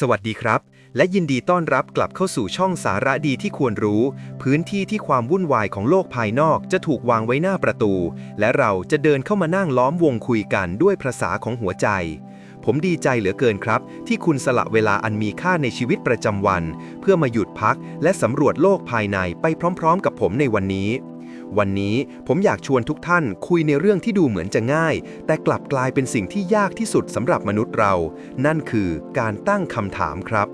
สวัสดีครับ และยินดีต้อนรับกลับเข้าสู่ช่องสาระดีที่ควรรู้ พื้นที่ที่ความวุ่นวายของโลกภายนอกจะถูกวางไว้หน้าประตู และเราจะเดินเข้ามานั่งล้อมวงคุยกันด้วยภาษาของหัวใจ ผมดีใจเหลือเกินครับ ที่คุณสละเวลาอันมีค่าในชีวิตประจำวัน เพื่อมาหยุดพัก และสำรวจโลกภายในไปพร้อม ๆ กับผมในวันนี้ วันนี้ผมอยากชวนทุกท่านคุยในเรื่องที่ดูเหมือนจะง่าย แต่กลับกลายเป็นสิ่งที่ยากที่สุดสำหรับมนุษย์เรา นั่นคือการตั้งคำถามครับ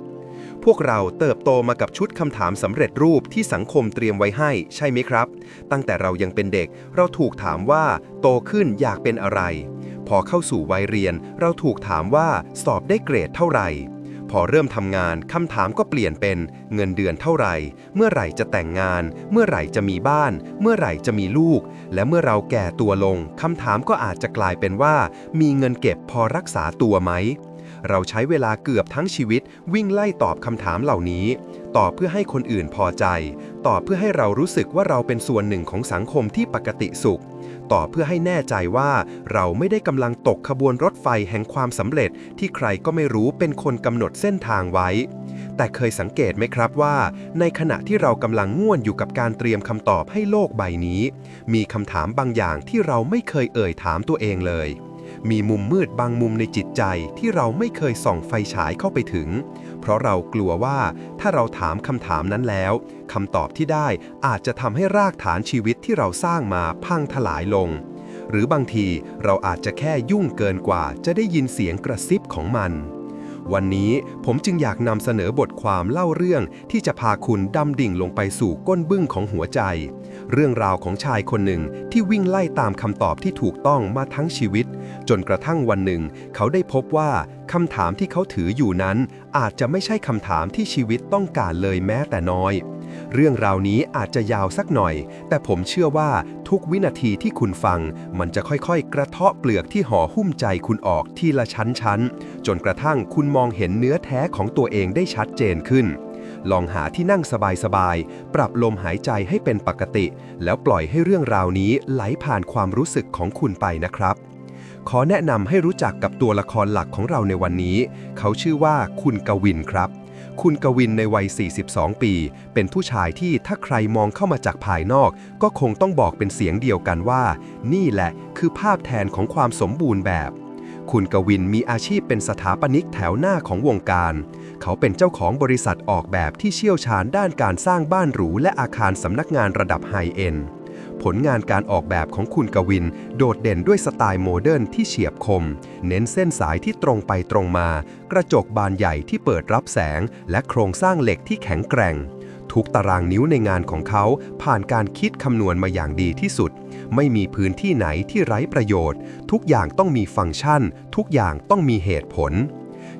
พวกเราเติบโตมากับชุดคำถามสำเร็จรูปที่สังคมเตรียมไว้ให้ ใช่ไหมครับ ตั้งแต่เรายังเป็นเด็ก เราถูกถามว่า โตขึ้นอยากเป็นอะไร พอเข้าสู่วัยเรียน เราถูกถามว่าสอบได้เกรดเท่าไหร่ พอเริ่มทำงานคำถามก็เปลี่ยนเป็นเงินเดือนเท่าไหร่ เมื่อไหร่จะแต่งงาน เมื่อไหร่จะมีบ้าน เมื่อไหร่จะมีลูก และเมื่อเราแก่ตัวลงคำถามก็อาจจะกลายเป็นว่า มีเงินเก็บพอรักษาตัวไหม เราใช้เวลาเกือบทั้งชีวิต วิ่งไล่ตอบคำถามเหล่านี้ ตอบเพื่อให้คนอื่นพอใจ ตอบเพื่อให้เรารู้สึกว่าเราเป็นส่วนหนึ่งของสังคมที่ปกติสุข ตอบเพื่อให้แน่ใจว่า เราไม่ได้กำลังตกขบวนรถไฟแห่งความสำเร็จ ที่ใครก็ไม่รู้เป็นคนกำหนดเส้นทางไว้ แต่เคยสังเกตไหมครับว่า ในขณะที่เรากำลังง่วนอยู่กับการเตรียมคำตอบให้โลกใบนี้ มีคำถามบางอย่างที่เราไม่เคยเอ่ยถามตัวเองเลย มีมุมมืดบางมุมในจิตใจที่เราไม่เคยส่องไฟฉายเข้าไปถึง เพราะเรากลัวว่าถ้าเราถามคำถามนั้นแล้วคำตอบที่ได้อาจจะทำให้รากฐานชีวิตที่เราสร้างมาพังทลายลง หรือบางทีเราอาจจะแค่ยุ่งเกินกว่าจะได้ยินเสียงกระซิบของมัน วันนี้ผมจึงอยากนำเสนอบทความเล่าเรื่องที่จะพาคุณดำดิ่งลงไปสู่ก้นบึ้งของหัวใจ เรื่องราวของชายคนหนึ่งที่วิ่งไล่ตามคำตอบที่ถูกต้องมาทั้งชีวิต จนกระทั่งวันหนึ่ง เขาได้พบว่าคำถามที่เขาถืออยู่นั้น อาจจะไม่ใช่คำถามที่ชีวิตต้องการเลยแม้แต่น้อย เรื่องราวนี้อาจจะยาวสักหน่อย แต่ผมเชื่อว่าทุกวินาทีที่คุณฟัง มันจะค่อยๆ กระเทาะเปลือกที่ห่อหุ้มใจคุณออกทีละชั้นๆ จนกระทั่งคุณมองเห็นเนื้อแท้ของตัวเองได้ชัดเจนขึ้น ลองหาที่นั่งสบายๆ ปรับลมหายใจให้เป็นปกติ แล้วปล่อยให้เรื่องราวนี้ไหลผ่านความรู้สึกของคุณไปนะครับขอแนะนำให้รู้จักกับตัวละครหลักของเราในวันนี้ เขาชื่อว่าคุณกวินครับ คุณกวินในวัย 42 ปี เป็นผู้ชายที่ถ้าใครมองเข้ามาจากภายนอก ก็คงต้องบอกเป็นเสียงเดียวกันว่า นี่แหละคือภาพแทนของความสมบูรณ์แบบ คุณกวินมีอาชีพเป็นสถาปนิกแถวหน้าของวงการ เขาเป็นเจ้าของบริษัทออกแบบที่เชี่ยวชาญด้านการสร้างบ้านหรูและอาคารสำนักงานระดับไฮเอ็น ผลงานการออกแบบของคุณกวิน โดดเด่นด้วยสไตล์โมเดิร์นที่เฉียบคม เน้นเส้นสายที่ตรงไปตรงมา กระจกบานใหญ่ที่เปิดรับแสง และโครงสร้างเหล็กที่แข็งแกร่ง ทุกตารางนิ้วในงานของเขา ผ่านการคิดคำนวณมาอย่างดีที่สุด ไม่มีพื้นที่ไหนที่ไร้ประโยชน์ ทุกอย่างต้องมีฟังก์ชัน ทุกอย่างต้องมีเหตุผล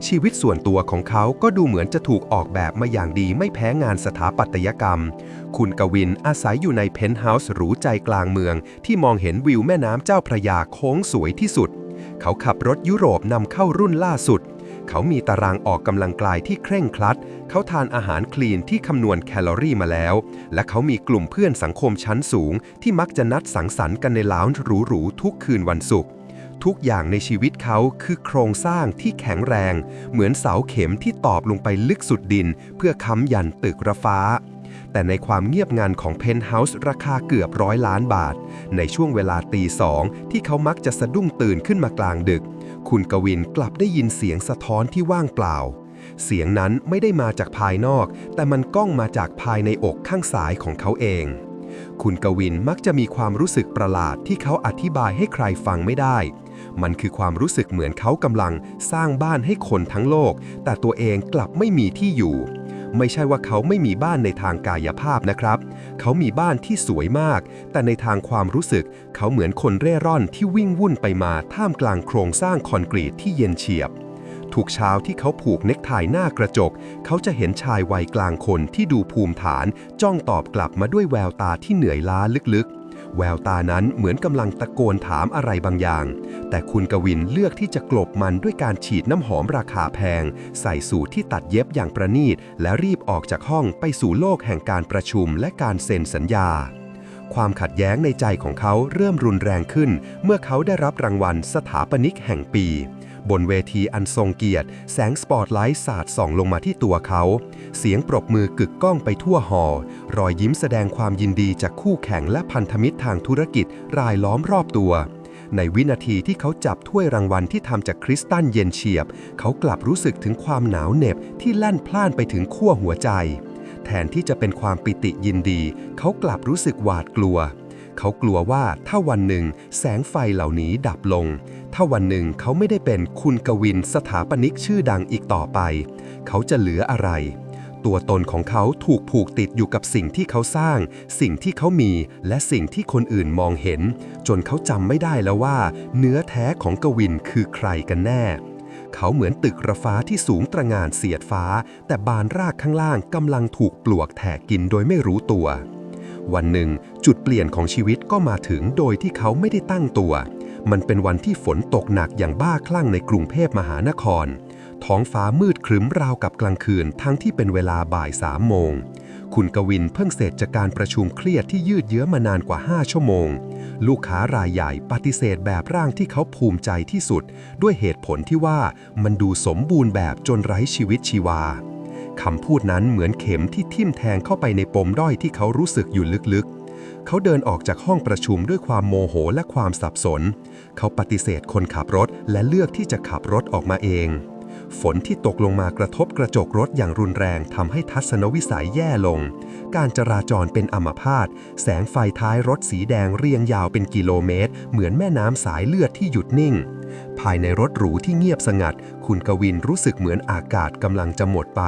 ชีวิตส่วนตัวของเขาก็ดูเหมือนจะถูกออกแบบมาอย่างดีไม่แพ้งานสถาปัตยกรรม คุณกวินอาศัยอยู่ในเพนท์เฮาส์หรูใจกลางเมือง ที่มองเห็นวิวแม่น้ำเจ้าพระยาโค้งสวยที่สุด เขาขับรถยุโรปนำเข้ารุ่นล่าสุด เขามีตารางออกกำลังกายที่เคร่งครัด เขาทานอาหารคลีนที่คำนวณแคลอรี่มาแล้ว และเขามีกลุ่มเพื่อนสังคมชั้นสูง ที่มักจะนัดสังสรรค์กันในลาวน์หรูๆทุกคืนวันศุกร์ ทุกอย่างในชีวิตเขาคือโครงสร้างที่แข็งแรง เหมือนเสาเข็มที่ตอบลงไปลึกสุดดิน เพื่อค้ำยันตึกระฟ้า แต่ในความเงียบงันของเพนท์เฮาส์ราคาเกือบร้อยล้านบาท ในช่วงเวลาตีสองที่เขามักจะสะดุ้งตื่นขึ้นมากลางดึก คุณกวินกลับได้ยินเสียงสะท้อนที่ว่างเปล่า เสียงนั้นไม่ได้มาจากภายนอก แต่มันก้องมาจากภายในอกข้างซ้ายของเขาเองคุณกวินมักจะมีความรู้สึกประหลาดที่เขาอธิบายให้ใครฟังไม่ได้ มันคือความรู้สึกเหมือนเขากำลังสร้างบ้านให้คนทั้งโลก แต่ตัวเองกลับไม่มีที่อยู่ ไม่ใช่ว่าเขาไม่มีบ้านในทางกายภาพนะครับ เขามีบ้านที่สวยมาก แต่ในทางความรู้สึก เขาเหมือนคนเร่ร่อนที่วิ่งวุ่นไปมาท่ามกลางโครงสร้างคอนกรีตที่เย็นเฉียบทุกเช้าที่เขาผูกเน็กไทหน้ากระจก เขาจะเห็นชายวัยกลางคนที่ดูภูมิฐาน จ้องตอบกลับมาด้วยแววตาที่เหนื่อยล้าลึก แววตานั้นเหมือนกำลังตะโกนถามอะไรบางอย่าง แต่คุณกวินเลือกที่จะกลบมันด้วยการฉีดน้ำหอมราคาแพง ใส่สูทที่ตัดเย็บอย่างประณีต และรีบออกจากห้องไปสู่โลกแห่งการประชุมและการเซ็นสัญญา ความขัดแย้งในใจของเขาเริ่มรุนแรงขึ้น เมื่อเขาได้รับรางวัลสถาปนิกแห่งปี บนเวทีอันทรงเกียรติ แสงสปอตไลท์สาดส่องลงมาที่ตัวเขา เสียงปรบมือกึกก้องไปทั่วหอรอยยิ้มแสดงความยินดีจากคู่แข่งและพันธมิตรทางธุรกิจรายล้อมรอบตัว ในวินาทีที่เขาจับถ้วยรางวัลที่ทำจากคริสตัลเย็นเฉียบ เขากลับรู้สึกถึงความหนาวเหน็บที่แล่นพล่านไปถึงขั้วหัวใจ แทนที่จะเป็นความปิติยินดี เขากลับรู้สึกหวาดกลัวเขากลัวว่าถ้าวันหนึ่งแสงไฟเหล่านี้ดับลง ถ้าวันหนึ่งเขาไม่ได้เป็นคุณกวินสถาปนิกชื่อดังอีกต่อไป เขาจะเหลืออะไร ตัวตนของเขาถูกผูกติดอยู่กับสิ่งที่เขาสร้าง สิ่งที่เขามีและสิ่งที่คนอื่นมองเห็น จนเขาจำไม่ได้แล้วว่า เนื้อแท้ของกวินคือใครกันแน่ เขาเหมือนตึกระฟ้าที่สูงตระงานเสียดฟ้า แต่บานรากข้างล่างกำลังถูกปลวกแทกกินโดยไม่รู้ตัว วันหนึ่ง จุดเปลี่ยนของชีวิตก็มาถึงโดยที่เขาไม่ได้ตั้งตัว มันเป็นวันที่ฝนตกหนักอย่างบ้าคลั่งในกรุงเทพมหานคร ท้องฟ้ามืดครึ้มราวกับกลางคืนทั้งที่เป็นเวลาบ่ายสามโมง คุณกวินเพิ่งเสร็จจากการประชุมเครียดที่ยืดเยื้อมานานกว่า 5 ชั่วโมง ลูกค้ารายใหญ่ปฏิเสธแบบร่างที่เขาภูมิใจที่สุด ด้วยเหตุผลที่ว่ามันดูสมบูรณ์แบบจนไร้ชีวิตชีวาคำพูดนั้นเหมือนเข็มที่ทิ่มแทงเข้าไปในปมด้อยที่เขารู้สึกอยู่ลึก เขาเดินออกจากห้องประชุมด้วยความโมโหและความสับสน เขาปฏิเสธคนขับรถและเลือกที่จะขับรถออกมาเอง ฝนที่ตกลงมากระทบกระจกรถอย่างรุนแรงทำให้ทัศนวิสัยแย่ลง การจราจรเป็นอัมพาต แสงไฟท้ายรถสีแดงเรียงยาวเป็นกิโลเมตร เหมือนแม่น้ำสายเลือดที่หยุดนิ่ง ภายในรถหรูที่เงียบสงัด คุณกวินรู้สึกเหมือนอากาศกำลังจะหมดไป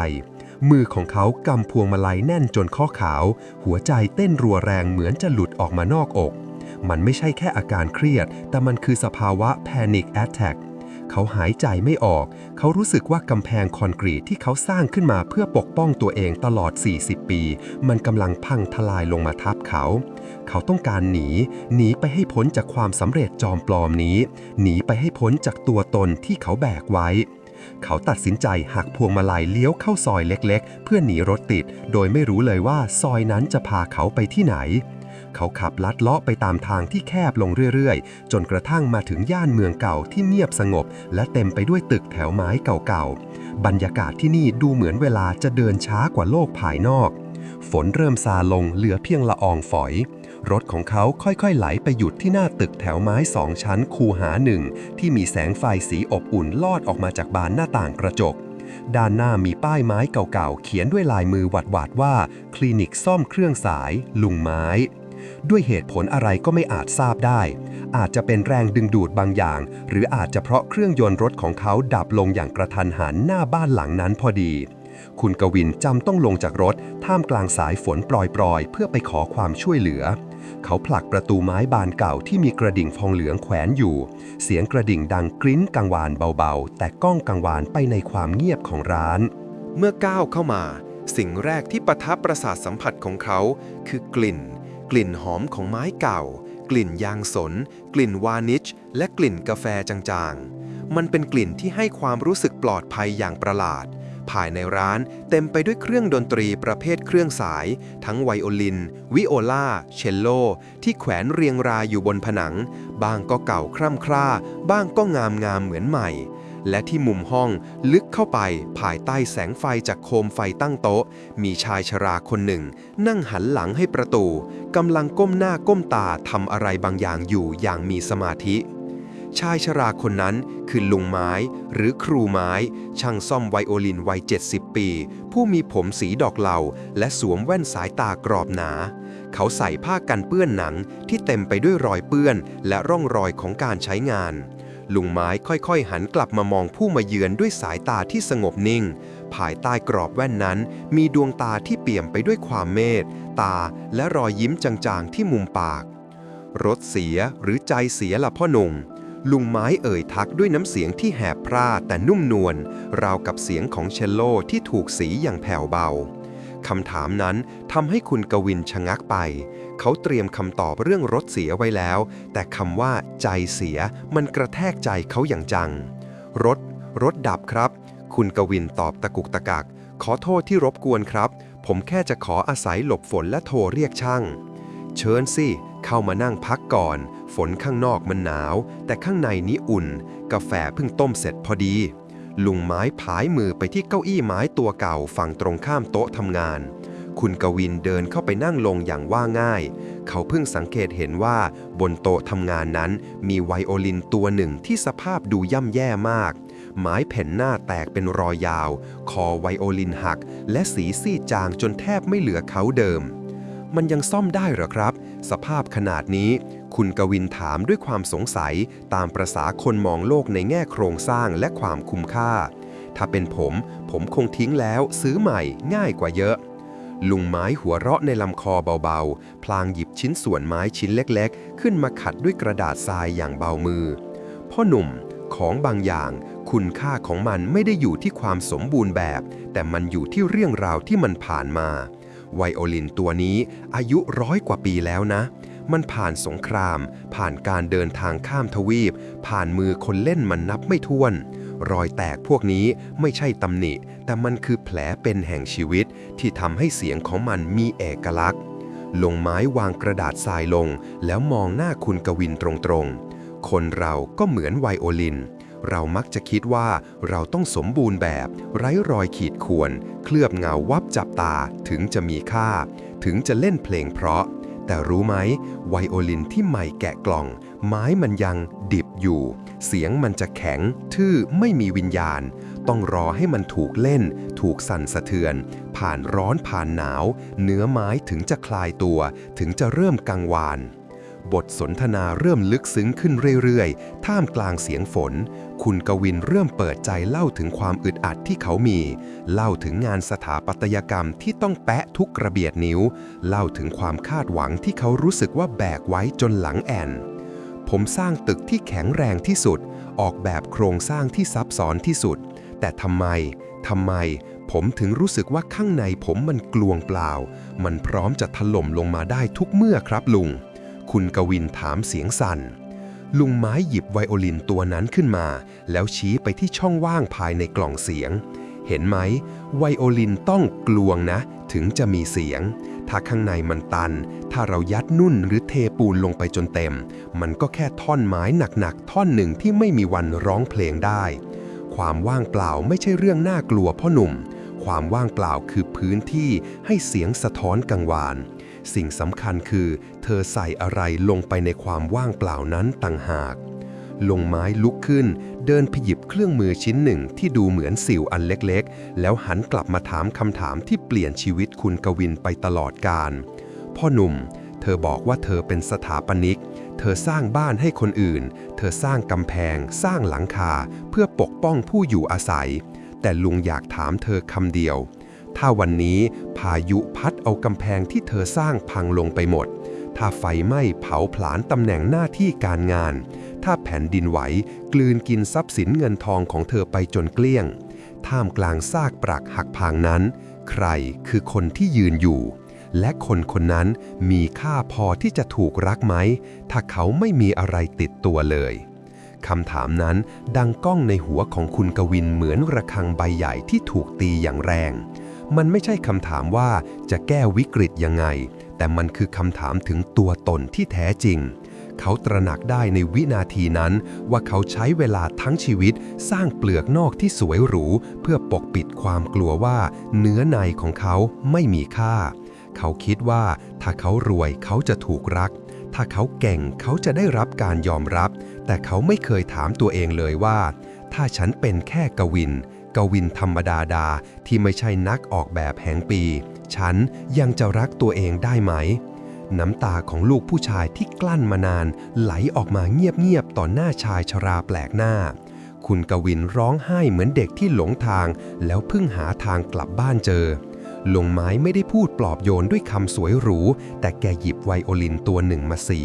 มือของเขากำพวงมาลัยแน่นจนข้อขาว หัวใจเต้นรัวแรงเหมือนจะหลุดออกมานอกอก มันไม่ใช่แค่อาการเครียด แต่มันคือสภาวะ panic attack เขาหายใจไม่ออก เขารู้สึกว่ากำแพงคอนกรีตที่เขาสร้างขึ้นมาเพื่อปกป้องตัวเองตลอด 40 ปี มันกำลังพังทลายลงมาทับเขา เขาต้องการหนี หนีไปให้พ้นจากความสำเร็จจอมปลอมนี้ หนีไปให้พ้นจากตัวตนที่เขาแบกไว้ เขาตัดสินใจหักพวงมาลัยเลี้ยวเข้าซอยเล็กๆ เพื่อหนีรถติด โดยไม่รู้เลยว่าซอยนั้นจะพาเขาไปที่ไหน เขาขับลัดเลาะไปตามทางที่แคบลงเรื่อยๆ จนกระทั่งมาถึงย่านเมืองเก่าที่เงียบสงบ และเต็มไปด้วยตึกแถวไม้เก่าๆ บรรยากาศที่นี่ดูเหมือนเวลาจะเดินช้ากว่าโลกภายนอก ฝนเริ่มซาลงเหลือเพียงละอองฝอย รถของเขาค่อยๆ ไหลไปหยุดที่หน้าตึกแถวไม้สองชั้นคูหาหนึ่งที่มีแสงไฟสีอบอุ่นลอดออกมาจากบานหน้าต่างกระจก ด้านหน้ามีป้ายไม้เก่าๆ เขียนด้วยลายมือหวาดๆว่า คลินิกซ่อมเครื่องสาย ลุงไม้ ด้วยเหตุผลอะไรก็ไม่อาจทราบได้ อาจจะเป็นแรงดึงดูดบางอย่าง หรืออาจจะเพราะเครื่องยนต์รถของเขาดับลงอย่างกระทันหันหน้าบ้านหลังนั้นพอดีคุณกวินจำต้องลงจากรถ ท่ามกลางสายฝนปลอยๆ เพื่อไปขอความช่วยเหลือ เขาผลักประตูไม้บานเก่าที่มีกระดิ่งฟองเหลืองแขวนอยู่ เสียงกระดิ่งดังกริ้นกังวานเบาๆ แต่ก้องกังวานไปในความเงียบของร้าน เมื่อก้าวเข้ามา สิ่งแรกที่ประทับประสาทสัมผัสของเขา คือกลิ่น กลิ่นหอมของไม้เก่า กลิ่นยางสน กลิ่นวานิช และกลิ่นกาแฟจางๆ มันเป็นกลิ่นที่ให้ความรู้สึกปลอดภัยอย่างประหลาด ภายในร้านเต็มไปด้วยเครื่องดนตรีประเภทเครื่องสาย ทั้งไวโอลิน วิโอลาเชลโล ที่แขวนเรียงรายอยู่บนผนัง บ้างก็เก่าคร่ำคร่า บ้างก็งามงามเหมือนใหม่ และที่มุมห้องลึกเข้าไปภายใต้แสงไฟจากโคมไฟตั้งโต๊ะ มีชายชราคนหนึ่ง นั่งหันหลังให้ประตูกำลังก้มหน้าก้มตาทำอะไรบางอย่างอยู่อย่างมีสมาธิ ชายชราคนนั้นคือลุงไม้หรือครูไม้ ช่างซ่อมไวโอลินวัย 70 ปี ผู้มีผมสีดอกเหลาและสวมแว่นสายตากรอบหนา เขาใส่ผ้ากันเปื้อนหนังที่เต็มไปด้วยรอยเปื้อน และร่องรอยของการใช้งาน ลุงไม้ค่อยๆ หันกลับมามองผู้มาเยือนด้วยสายตาที่สงบนิ่ง ภายใต้กรอบแว่นนั้น มีดวงตาที่เปี่ยมไปด้วยความเมตตา และรอยยิ้มจางๆที่มุมปากรถเสียหรือใจเสียละพ่อหนุ่ม ลุงไม้เอ่ยทักด้วยน้ำเสียงที่แหบพร่าแต่นุ่มนวลราวกับเสียงของเชลโลที่ถูกสีอย่างแผ่วเบาคำถามนั้นทำให้คุณกวินชะงักไป เขาเตรียมคำตอบเรื่องรถเสียไว้แล้ว แต่คำว่าใจเสียมันกระแทกใจเขาอย่างจัง รถ รถดับครับ คุณกวินตอบตะกุกตะกัก ขอโทษที่รบกวนครับ ผมแค่จะขออาศัยหลบฝนและโทรเรียกช่าง เชิญสิ เข้ามานั่งพักก่อน ฝนข้างนอกมันหนาว แต่ข้างในนี้อุ่น กาแฟเพิ่งต้มเสร็จพอดี ลุงไม้ผายมือไปที่เก้าอี้ไม้ตัวเก่าฝั่งตรงข้ามโต๊ะทำงาน คุณกวินเดินเข้าไปนั่งลงอย่างว่าง่าย เขาเพิ่งสังเกตเห็นว่าบนโต๊ะทำงานนั้น มีไวโอลินตัวหนึ่งที่สภาพดูย่ำแย่มาก ไม้แผ่นหน้าแตกเป็นรอยยาว คอไวโอลินหัก และสีซีดจางจนแทบไม่เหลือเขาเดิมมันยังซ่อมได้หรอครับ สภาพขนาดนี้ คุณกวินถามด้วยความสงสัยตามประษาคนมองโลกในแง่โครงสร้างและความคุ้มค่า ถ้าเป็นผม ผมคงทิ้งแล้วซื้อใหม่ง่ายกว่าเยอะ ลุงไม้หัวเราะในลำคอเบาๆ พลางหยิบชิ้นส่วนไม้ชิ้นเล็กๆ ขึ้นมาขัดด้วยกระดาษทรายอย่างเบามือ พ่อหนุ่มของบางอย่าง คุณค่าของมันไม่ได้อยู่ที่ความสมบูรณ์แบบ แต่มันอยู่ที่เรื่องราวที่มันผ่านมาไวโอลินตัวนี้อายุร้อยกว่าปีแล้วนะ มันผ่านสงคราม ผ่านการเดินทางข้ามทวีป ผ่านมือคนเล่นมันนับไม่ถ้วน รอยแตกพวกนี้ไม่ใช่ตำหนิ แต่มันคือแผลเป็นแห่งชีวิตที่ทำให้เสียงของมันมีเอกลักษณ์ ลงไม้วางกระดาษทรายลง แล้วมองหน้าคุณกวินตรงๆ คนเราก็เหมือนไวโอลินเรามักจะคิดว่าเราต้องสมบูรณ์แบบ ไร้รอยขีดข่วน เคลือบเงาวับจับตาถึงจะมีค่า ถึงจะเล่นเพลงเพราะ แต่รู้ไหมไวโอลินที่ใหม่แกะกล่อง ไม้มันยังดิบอยู่ เสียงมันจะแข็ง ทื่อไม่มีวิญญาณ ต้องรอให้มันถูกเล่น ถูกสั่นสะเทือน ผ่านร้อนผ่านหนาว เนื้อไม้ถึงจะคลายตัว ถึงจะเริ่มกังวาน บทสนทนาเริ่มลึกซึ้งขึ้นเรื่อยๆ ท่ามกลางเสียงฝน คุณกวินเริ่มเปิดใจเล่าถึงความอึดอัดที่เขามี เล่าถึงงานสถาปัตยกรรมที่ต้องแปะทุกกระเบียดนิ้ว เล่าถึงความคาดหวังที่เขารู้สึกว่าแบกไว้จนหลังแอนผมสร้างตึกที่แข็งแรงที่สุด ออกแบบโครงสร้างที่ซับซ้อนที่สุด แต่ทำไมทำไม ผมถึงรู้สึกว่าข้างในผมมันกลวงเปล่า มันพร้อมจะถล่มลงมาได้ทุกเมื่อครับลุง คุณกวินถามเสียงสั่น ลุงไม้หยิบไวโอลินตัวนั้นขึ้นมา แล้วชี้ไปที่ช่องว่างภายในกล่องเสียง เห็นไหม ไวโอลินต้องกลวงนะ ถึงจะมีเสียง ถ้าข้างในมันตัน ถ้าเรายัดนุ่นหรือเทปูนลงไปจนเต็ม มันก็แค่ท่อนไม้หนักๆ ท่อนหนึ่งที่ไม่มีวันร้องเพลงได้ ความว่างเปล่าไม่ใช่เรื่องน่ากลัวพ่อหนุ่ม ความว่างเปล่าคือพื้นที่ให้เสียงสะท้อนกังวาน สิ่งสำคัญคือ เธอใส่อะไรลงไปในความว่างเปล่านั้นต่างหาก ลงไม้ลุกขึ้น เดินไปหยิบเครื่องมือชิ้นหนึ่งที่ดูเหมือนสิวอันเล็กๆ แล้วหันกลับมาถามคำถามที่เปลี่ยนชีวิตคุณกวินไปตลอดกาลพ่อหนุ่ม เธอบอกว่าเธอเป็นสถาปนิก เธอสร้างบ้านให้คนอื่น เธอสร้างกำแพง สร้างหลังคา เพื่อปกป้องผู้อยู่อาศัย แต่ลุงอยากถามเธอคำเดียว ถ้าวันนี้พายุพัดเอากำแพงที่เธอสร้างพังลงไปหมด ถ้าไฟไหม้เผาผลาญตำแหน่งหน้าที่การงาน ถ้าแผ่นดินไหวกลืนกินทรัพย์สินเงินทองของเธอไปจนเกลี้ยง ท่ามกลางซากปรักหักพางนั้น ใครคือคนที่ยืนอยู่ และคนคนนั้นมีค่าพอที่จะถูกรักไหม ถ้าเขาไม่มีอะไรติดตัวเลยคำถามนั้นดังก้องในหัวของคุณกวินเหมือนระฆังใบใหญ่ที่ถูกตีอย่างแรง มันไม่ใช่คำถามว่าจะแก้วิกฤตยังไง แต่มันคือคำถามถึงตัวตนที่แท้จริง เขาตระหนักได้ในวินาทีนั้น ว่าเขาใช้เวลาทั้งชีวิต สร้างเปลือกนอกที่สวยหรู เพื่อปกปิดความกลัวว่า เนื้อในของเขาไม่มีค่า เขาคิดว่าถ้าเขารวยเขาจะถูกรักถ้าเขาเก่งเขาจะได้รับการยอมรับ แต่เขาไม่เคยถามตัวเองเลยว่า ถ้าฉันเป็นแค่กวิน กวินธรรมดาดาที่ไม่ใช่นักออกแบบแห่งปี ฉันยังจะรักตัวเองได้ไหม น้ำตาของลูกผู้ชายที่กลั้นมานาน ไหลออกมาเงียบๆต่อหน้าชายชราแปลกหน้า คุณกวินร้องไห้เหมือนเด็กที่หลงทาง แล้วเพิ่งหาทางกลับบ้านเจอลงไม้ไม่ได้พูดปลอบโยนด้วยคำสวยหรู แต่แกหยิบไวโอลินตัวหนึ่งมาสี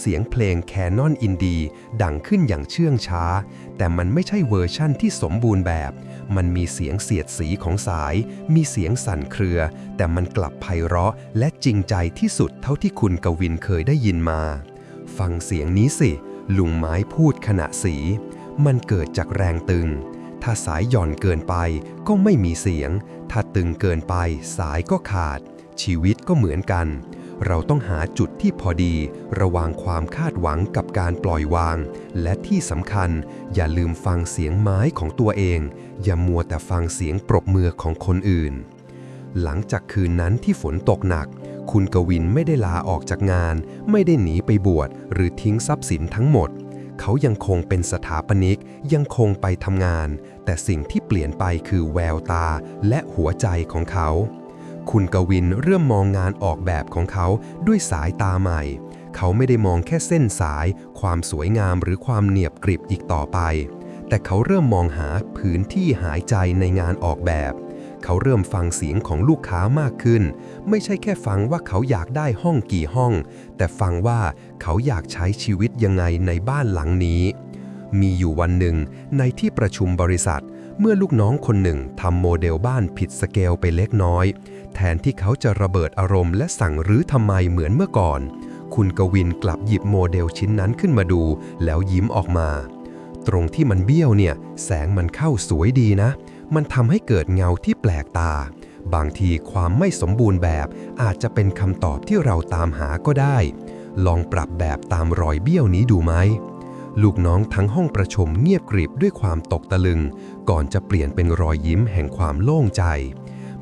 เสียงเพลงแคนอนอินดีดังขึ้นอย่างเชื่องช้า แต่มันไม่ใช่เวอร์ชั่นที่สมบูรณ์แบบ มันมีเสียงเสียดสีของสาย มีเสียงสั่นเครือ แต่มันกลับไพเราะและจริงใจที่สุดเท่าที่คุณกวินเคยได้ยินมา ฟังเสียงนี้สิ ลุงไม้พูดขณะสี มันเกิดจากแรงตึง ถ้าสายหย่อนเกินไปก็ไม่มีเสียง ถ้าตึงเกินไปสายก็ขาด ชีวิตก็เหมือนกัน เราต้องหาจุดที่พอดี ระหว่างความคาดหวังกับการปล่อยวาง และที่สำคัญ อย่าลืมฟังเสียงไม้ของตัวเอง อย่ามัวแต่ฟังเสียงปรบมือของคนอื่น หลังจากคืนนั้นที่ฝนตกหนัก คุณกวินไม่ได้ลาออกจากงาน ไม่ได้หนีไปบวชหรือทิ้งทรัพย์สินทั้งหมด เขายังคงเป็นสถาปนิกยังคงไปทำงาน แต่สิ่งที่เปลี่ยนไปคือแววตาและหัวใจของเขา คุณกวินเริ่มมองงานออกแบบของเขาด้วยสายตาใหม่ เขาไม่ได้มองแค่เส้นสาย ความสวยงามหรือความเนียบกริบอีกต่อไป แต่เขาเริ่มมองหาพื้นที่หายใจในงานออกแบบ เขาเริ่มฟังเสียงของลูกค้ามากขึ้น ไม่ใช่แค่ฟังว่าเขาอยากได้ห้องกี่ห้อง แต่ฟังว่าเขาอยากใช้ชีวิตยังไงในบ้านหลังนี้ มีอยู่วันหนึ่งในที่ประชุมบริษัทเเมื่อลูกน้องคนหนึ่งทำโมเดลบ้านผิดสเกลไปเล็กน้อย แทนที่เขาจะระเบิดอารมณ์และสั่งรื้อทำไมเหมือนเมื่อก่อน คุณกวินกลับหยิบโมเดลชิ้นนั้นขึ้นมาดู แล้วยิ้มออกมา ตรงที่มันเบี้ยวเนี่ย แสงมันเข้าสวยดีนะ มันทำให้เกิดเงาที่แปลกตา บางทีความไม่สมบูรณ์แบบ อาจจะเป็นคำตอบที่เราตามหาก็ได้ ลองปรับแบบตามรอยเบี้ยวนี้ดูไหม ลูกน้องทั้งห้องประชุมเงียบกริบด้วยความตกตะลึง ก่อนจะเปลี่ยนเป็นรอยยิ้มแห่งความโล่งใจ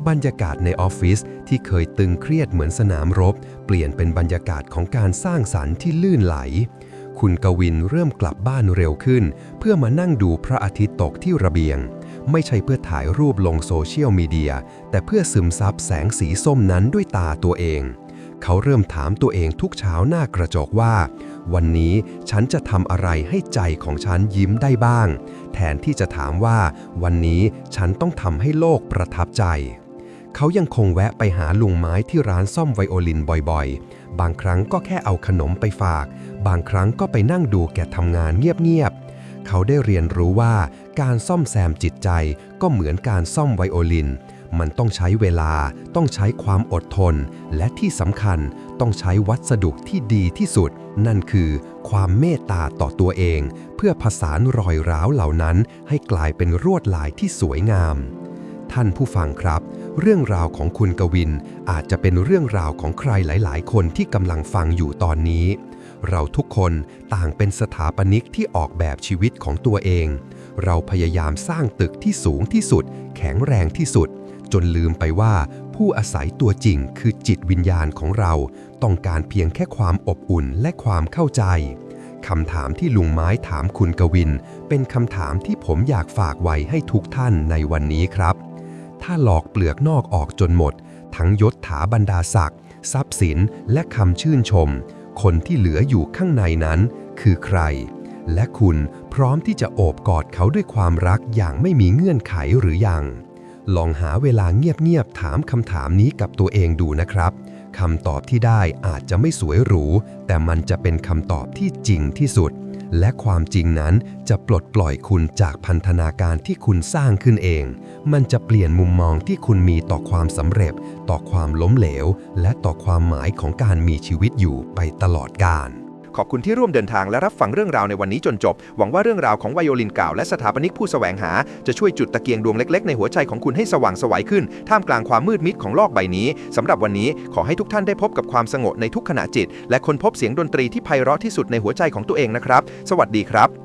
บรรยากาศในออฟฟิศที่เคยตึงเครียดเหมือนสนามรบ เปลี่ยนเป็นบรรยากาศของการสร้างสรรค์ที่ลื่นไหล คุณกวินเริ่มกลับบ้านเร็วขึ้น เพื่อมานั่งดูพระอาทิตย์ตกที่ระเบียง ไม่ใช่เพื่อถ่ายรูปลงโซเชียลมีเดีย แต่เพื่อซึมซับแสงสีส้มนั้นด้วยตาตัวเองเขาเริ่มถามตัวเองทุกเช้าหน้ากระจกว่า วันนี้ฉันจะทำอะไรให้ใจของฉันยิ้มได้บ้าง แทนที่จะถามว่า วันนี้ฉันต้องทำให้โลกประทับใจ เขายังคงแวะไปหาลุงไม้ที่ร้านซ่อมไวโอลินบ่อยๆ บางครั้งก็แค่เอาขนมไปฝาก บางครั้งก็ไปนั่งดูแกทำงานเงียบๆ เขาได้เรียนรู้ว่าการซ่อมแซมจิตใจก็เหมือนการซ่อมไวโอลิน มันต้องใช้เวลา ต้องใช้ความอดทน และที่สำคัญต้องใช้วัสดุที่ดีที่สุด นั่นคือความเมตตาต่อตัวเอง เพื่อผสานรอยร้าวเหล่านั้น ให้กลายเป็นรวดลายที่สวยงาม ท่านผู้ฟังครับ เรื่องราวของคุณกวิน อาจจะเป็นเรื่องราวของใครหลาย ๆ คนที่กำลังฟังอยู่ตอนนี้ เราทุกคนต่างเป็นสถาปนิกที่ออกแบบชีวิตของตัวเองเราพยายามสร้างตึกที่สูงที่สุด แข็งแรงที่สุด จนลืมไปว่าผู้อาศัยตัวจริงคือจิตวิญญาณของเรา ต้องการเพียงแค่ความอบอุ่นและความเข้าใจคำถามที่ลุงไม้ถามคุณกวิน เป็นคำถามที่ผมอยากฝากไว้ให้ทุกท่านในวันนี้ครับ ถ้าหลอกเปลือกนอกออกจนหมด ทั้งยศถาบรรดาศักดิ์ทรัพย์สินและคำชื่นชม คนที่เหลืออยู่ข้างในนั้นคือใคร และคุณพร้อมที่จะโอบกอดเขาด้วยความรักอย่างไม่มีเงื่อนไขหรือยัง ลองหาเวลาเงียบๆถามคำถามนี้กับตัวเองดูนะครับคำตอบที่ได้อาจจะไม่สวยหรู แต่มันจะเป็นคำตอบที่จริงที่สุด และความจริงนั้นจะปลดปล่อยคุณจากพันธนาการที่คุณสร้างขึ้นเอง มันจะเปลี่ยนมุมมองที่คุณมีต่อความสำเร็จ ต่อความล้มเหลว และต่อความหมายของการมีชีวิตอยู่ไปตลอดกาล ขอบคุณที่ร่วมเดินทางและรับฟังเรื่องราวในวันนี้จนจบ หวังว่าเรื่องราวของไวโอลินเก่าและสถาปนิกผู้แสวงหา จะช่วยจุดตะเกียงดวงเล็กๆในหัวใจของคุณให้สว่างไสวัยขึ้น ท่ามกลางความมืดมิดของโลกใบนี้สำหรับวันนี้ขอให้ทุกท่านได้พบกับความสงบในทุกขณะจิต และค้นพบเสียงดนตรีที่ไพเราะที่สุดในหัวใจของตัวเองนะครับ สวัสดีครับ